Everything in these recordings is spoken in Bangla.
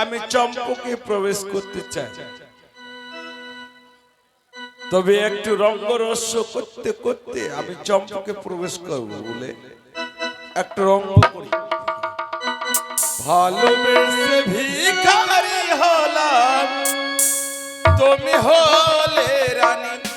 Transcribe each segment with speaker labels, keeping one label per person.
Speaker 1: আমি চম্পকে প্রবেশ করতে চাই তবে একটু রঙ্গরস্য করতে করতে আমি চম্পকে প্রবেশ করব বলে একটু রঙ্গ করি ভালোবেসে ভিখারি হলাম তুমি হলে রানী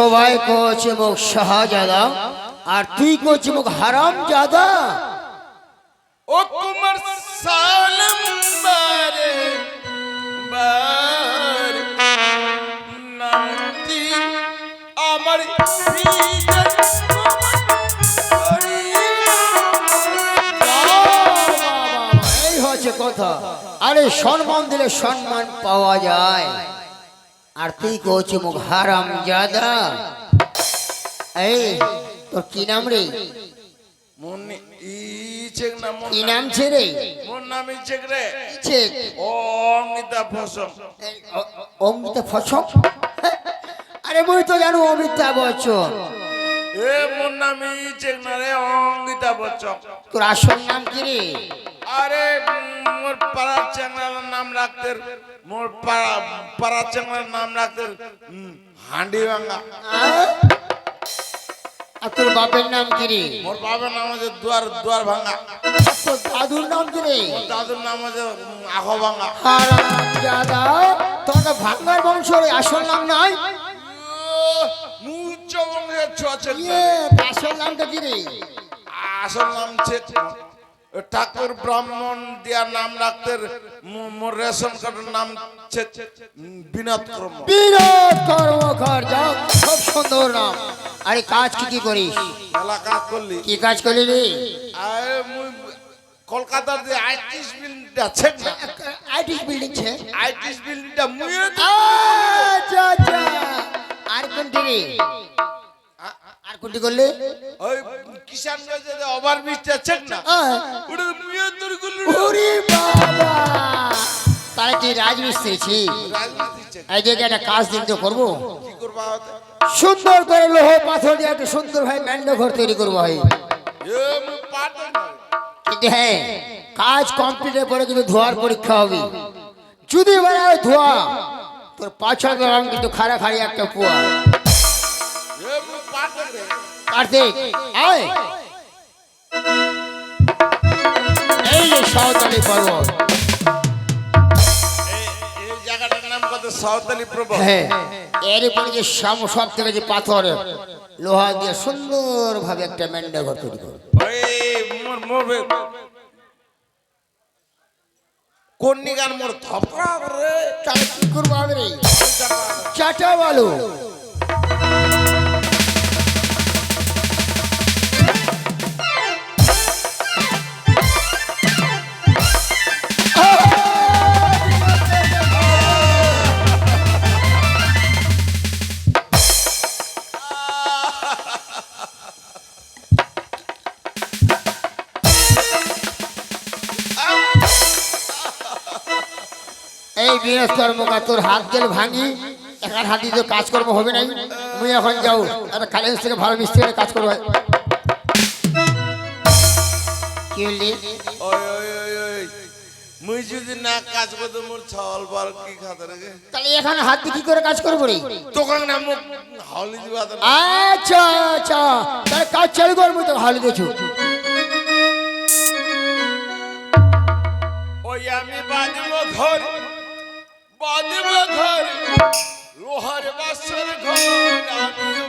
Speaker 2: সবাই কচ্ছে মুখ শাহজাদা আর তুই করছি মুখ হারাম জাদা
Speaker 1: ও কুমার সালম বারে বার নামটি আমার
Speaker 2: এই হচ্ছে কথা। আরে সম্মান দিলে সম্মান পাওয়া যায়। আর তুই কচ্ছে মুখ হারাম জাদা। এই তোর কি নাম রে?
Speaker 1: মনে ই চেক না মন
Speaker 2: কি নাম? রে?
Speaker 1: মোর নাম ই চেক রে?
Speaker 2: চেক?
Speaker 1: অমিতা ফসম
Speaker 2: অমিতা আরে মুই তো জানো অমিতা বচ্চন
Speaker 1: এ মোর নাম ই চেক না রে অঙ্গিতা বচ্চন
Speaker 2: তোর আসল নাম কি রে?
Speaker 1: আরে মোর পাড়ার চ্যাংলার নাম রাখতে মোর পাড়া পাড়ার চ্যাংলার নাম রাখতে হান্ডি
Speaker 2: আর তোর বাপের নাম কি রে?
Speaker 1: মোর বাবার নাম আছে দুয়ার দুয়ার ভাঙ্গা।
Speaker 2: তোর দাদুর নাম কি রে?
Speaker 1: দাদুর নাম উম, আখো ভাঙ্গা।
Speaker 2: হারাম জাদা ভাঙ্গার বংশ আসল নাম নাই।
Speaker 1: মুচ্চ বংশের ছোঁয়াচে
Speaker 2: ইয়ে আসল নামটা কি রে?
Speaker 1: আসল নাম ঠাকুর ব্রাহ্মণ দিয়া নাম রাখতে রেশন কার্ডের নাম বিনোদ কর্ম।
Speaker 2: বিরাট কর্মকার যাও খুব সুন্দর নাম। আরে কাজ কি কি করিস?
Speaker 1: মেলা কাজ করলি।
Speaker 2: কি কাজ করলি রে?
Speaker 1: আরে মুই কলকাতার যে আইটিস বিল্ডিংটা আছে
Speaker 2: আইটিস বিল্ডিং ছে
Speaker 1: আইটিস বিল্ডিংটা মুই
Speaker 2: আচ্ছা আচ্ছা। আর কোনটি রে? আর কোনটি করলে?
Speaker 1: ওই কিষানগঞ্জে যে ওভারব্রিজটা আছে না ওটা তোর
Speaker 2: ওরে বাবা! তাহলে তুই রাজমিস্ত্রি ছি। এই একটা কাজ দিন তো করব। সুন্দর করে লোহ পাথর দিয়ে একটা সুন্দর ভাই ম্যান্ড ঘর তৈরি করব ভাই। কিন্তু হ্যাঁ কাজ কমপ্লিটের পরে কিন্তু ধোয়ার পরীক্ষা হবে। যদি বেড়ায় ধোয়া তোর পাছর কিন্তু খাড়া খাড়ি একটা পোয়া কার্তিক আয়। এই যে সাঁওতালি পর্বত।
Speaker 1: সাঁওতালি
Speaker 2: হ্যাঁ। এর উপরে যে সাম সব থেকে যে পাথর লোহা দিয়ে সুন্দর ভাবে একটা ঘর তৈরি
Speaker 1: মোর থপড়া রে।
Speaker 2: কি করব আমি রে চাটা বলো। এই বিরাজ কর্মকার তোর হাত গেলে ভাঙি একার হাত দিয়ে কাজকর্ম হবে নাই মুই এখন যাও একটা কালেজ থেকে ভালো মিস্ত্রি কাজ করব। কি বললি
Speaker 1: ওই ওই ওই ওই মুই যদি না কাজ করতে মোর ছাওয়াল বার কি খাতে রে
Speaker 2: তাহলে এখানে হাত দিয়ে কি করে কাজ করব রে?
Speaker 1: তোকাং না মুখ হাওলি দিবা
Speaker 2: আচ্ছা আচ্ছা তাহলে কাজ চালু তো
Speaker 1: ওই আমি ঘর বাঁধব ঘর লোহার বাসর ঘর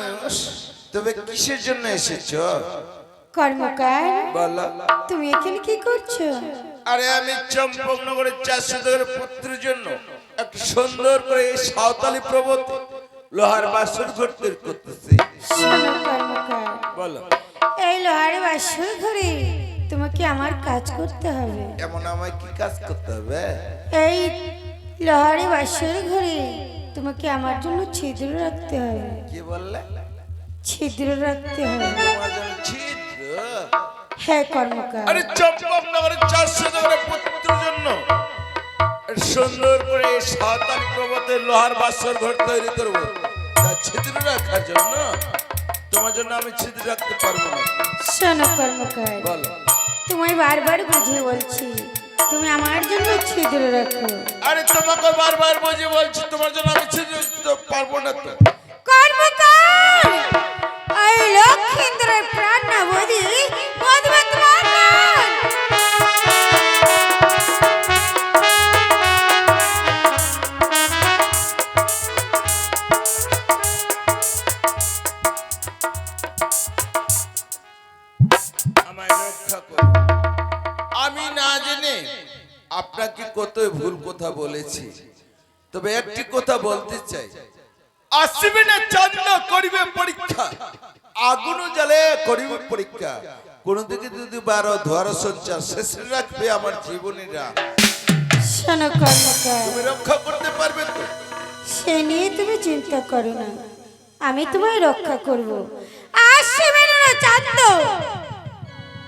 Speaker 3: মানুষ
Speaker 1: তবে কিসের জন্য এসেছ?
Speaker 3: কর্মকার
Speaker 1: বলো।
Speaker 3: তুমি এখানে কি করছ?
Speaker 1: আরে আমি চম্পকনগরের চাষিদের পুত্রের জন্য একটা সুন্দর করে এই সাঁওতালি প্রবত লোহার বাসর ঘুরতে করতেছি। বলো।
Speaker 3: এই লোহার বাসর ঘরে তোমাকে আমার কাজ করতে হবে।
Speaker 1: এমন আমায় কি কাজ করতে হবে?
Speaker 3: এই লোহারে বাসর ঘরে তোমাকে আমার জন্য ছিদ্র রাখতে হবে।
Speaker 1: কি বললে?
Speaker 3: ছিদ্র রাখতে হবে।
Speaker 1: তোমার জন্য ছিদ্র?
Speaker 3: হ্যাঁ কর্মকার।
Speaker 1: আরে চম্পকনগরের চাষিদের পুত্রের জন্য। একটা সুন্দর করে সাঁওতালি প্রবতের লোহার বাসর ঘর তৈরি করব। তা ছিদ্র রাখার জন্য তোমার জন্য আমি ছিদ্র রাখতে পারব না।
Speaker 3: শোনো কর্মকার।
Speaker 1: বলো।
Speaker 3: তোমায় বারবার বুঝিয়ে বলছি তুমি আমার জন্য ছিদ্র রাখো।
Speaker 1: আরে তোমাকে বারবার বুঝে বলছি তোমার জন্য আমি ছিদ্র চাই আসবে না চন্দ্র করিবে পরীক্ষা। আগুন জ্বালে করিবে পরীক্ষা। কোন দিকে যদি বারো ধোয়ার সঞ্চার শেষ রাখবে আমার জীবনীরা।
Speaker 3: শোনো কর্মকার।
Speaker 1: তুমি রক্ষা করতে পারবে তো?
Speaker 3: সে নিয়ে তুমি চিন্তা করো না। আমি তোমায় রক্ষা করব। আসবে না চাঁদ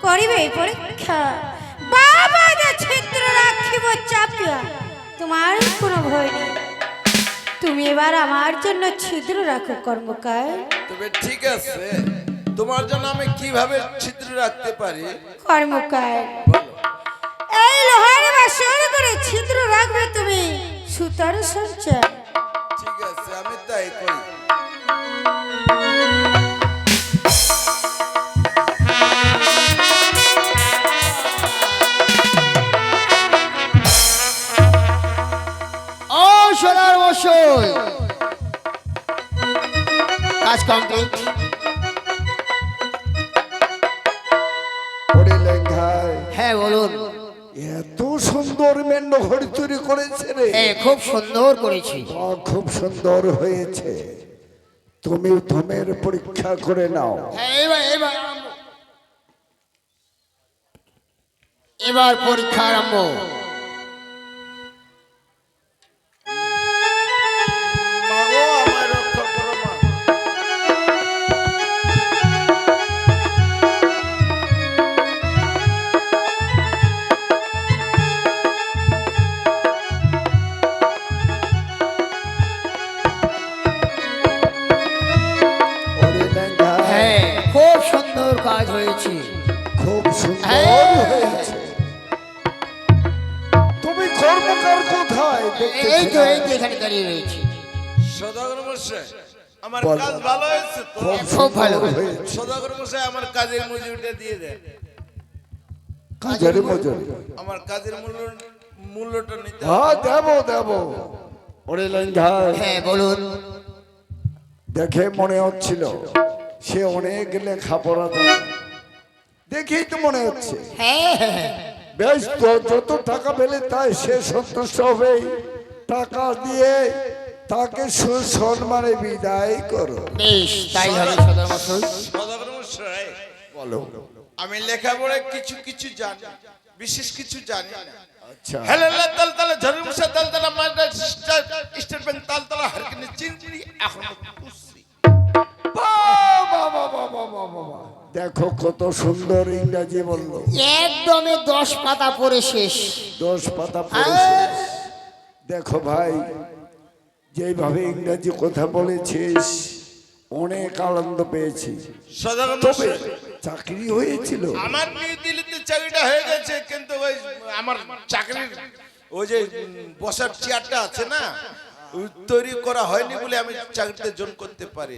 Speaker 3: করিবে পরীক্ষা। বাবা যে ছিদ্র রাখিব চাপিয়া। তোমার কোনো ভয় নেই। তুমি এবার আমার জন্য ছিদ্র রাখো কর্মকায়
Speaker 1: তবে ঠিক আছে তোমার জন্য আমি কীভাবে ছিদ্র রাখতে পারি?
Speaker 3: কর্মকার। এই লোহার বাসন করে ছিদ্র রাখবে তুমি। সুতার সঞ্চয়।
Speaker 2: মশাই কাজ কমপ্লিট হ্যাঁ বলুন।
Speaker 4: এত সুন্দর মেন্ড ঘড়ি তৈরি করেছে রে।
Speaker 2: হ্যাঁ খুব সুন্দর করেছি।
Speaker 4: খুব সুন্দর হয়েছে। তুমি ধমের পরীক্ষা করে নাও।
Speaker 2: হ্যাঁ এবার এবার এবার পরীক্ষা আরম্ভ। এখানে দাঁড়িয়ে রয়েছে।
Speaker 1: সদাগর মশাই আমার কাজ ভালো হয়েছে
Speaker 4: খুব
Speaker 2: খুব ভালো।
Speaker 1: সদাগর মশাই আমার কাজের মজুরিটা দিয়ে দেন।
Speaker 4: কাজের মজুরি?
Speaker 1: আমার কাজের মূল্য মূল্যটা নিতে
Speaker 4: হ্যাঁ দেব দেব। ওরে লেঙ্গায়
Speaker 2: হ্যাঁ বলুন।
Speaker 4: দেখে মনে হচ্ছিল সে অনেক লেখাপড়া। দেখেই তো মনে হচ্ছে।
Speaker 2: হ্যাঁ হ্যাঁ, হ্যাঁ।
Speaker 4: বেশ তো যত টাকা পেলে তাই সে সন্তুষ্ট হবে টাকা দিয়ে তাকে সুসম্মানে বিদায় করো।
Speaker 2: বেশ তাই হবে সদর মশাই।
Speaker 4: বলো।
Speaker 1: আমি কিছু কিছু জানি বিশেষ কিছু জানি না।
Speaker 4: আচ্ছা।
Speaker 1: হেলে স্টেট ব্যাংক হারকিনি চিনচিনি এখন।
Speaker 4: দেখো কত সুন্দর ইংরাজি বলল।
Speaker 2: একদমই দশ পাতা পরে শেষ।
Speaker 4: দশ পাতা পড়েছে দেখো ভাই যেভাবে ইংরাজি কথা বলেছিস অনেক আনন্দ পেয়েছি। তবে চাকরি হয়েছিল।
Speaker 1: আমার নিউ দিল্লিতে চাকরিটা হয়ে গেছে কিন্তু ওই আমার চাকরির ওই যে বসার চেয়ারটা আছে না তৈরি করা হয়নি বলে আমি চাকরিতে জোন করতে পারি।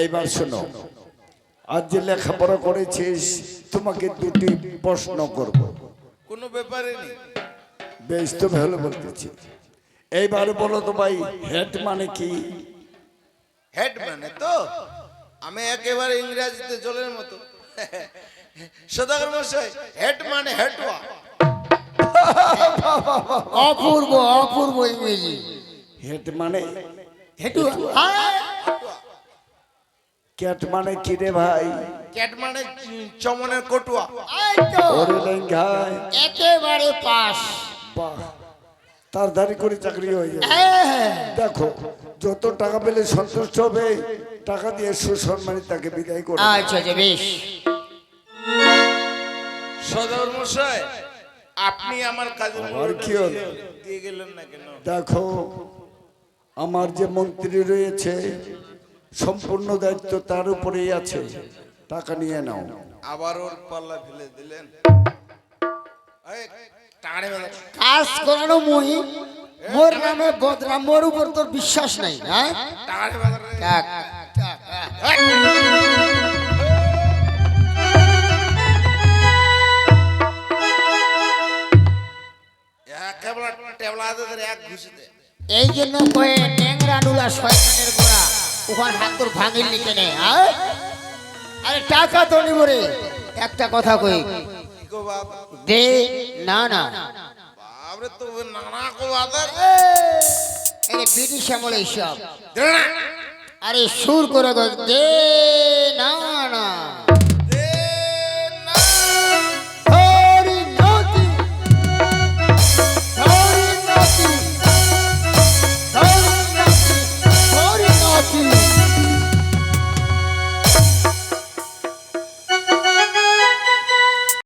Speaker 4: এইবার শোনো আজ যে লেখাপড়া করেছিস তোমাকে দুটি প্রশ্ন করব।
Speaker 1: কোনো ব্যাপারে নেই।
Speaker 4: বেশ তো ভালো বলতেছি। এইবার বলো তো ভাই হেড মানে কি?
Speaker 1: হেড মানে তো? আমি একেবারে ইংরেজিতে জলের মতো। সদাগর মশাই হেড মানে হেডওয়া।
Speaker 2: অপূর্ব অপূর্ব ইংরেজি।
Speaker 4: হেড মানে
Speaker 2: হেটু হ্যাঁ।
Speaker 4: ক্যাট মানে কি রে ভাই?
Speaker 1: ক্যাট মানে চমনের কটুয়া।
Speaker 2: এই তো,
Speaker 4: ওরে লেঙ্গায়।
Speaker 2: একেবারে পাস।
Speaker 4: বাহ। তাড়াতাড়ি করে চাকরি হয়ে যাবে
Speaker 2: হ্যাঁ।
Speaker 4: দেখো যত টাকা পেলে সন্তুষ্ট হবে টাকা দিয়ে সুসম্মানে তাকে বিদায় করে।
Speaker 2: আচ্ছা আচ্ছা বেশ।
Speaker 1: সদাগর মশাই আপনি আমার কাজের
Speaker 4: আর কি হলো?
Speaker 1: দিয়ে গেলেন না কেন?
Speaker 4: দেখো আমার যে মন্ত্রী রয়েছে সম্পূর্ণ দায়িত্ব তার উপরেই আছে। টাকা নিয়ে নাও।
Speaker 1: আবার ওর পাল্লা ফেলে দিলেন। এই,
Speaker 2: কাজ করানো মহি মোর নামে বদনাম মোর উপর তোর বিশ্বাস নাই হ্যাঁ?
Speaker 1: এক ঘুষি
Speaker 2: এই জন্য কয়ে ট্যাংরা নুলা শয়তানের ওখান ঠাকুর তোর ভাঙিল নিতে নে আরে টাকা তো নিব রে। একটা কথা কই। দে না না। ব্রিটিশ আমলে সব আরে সুর করে দে না না।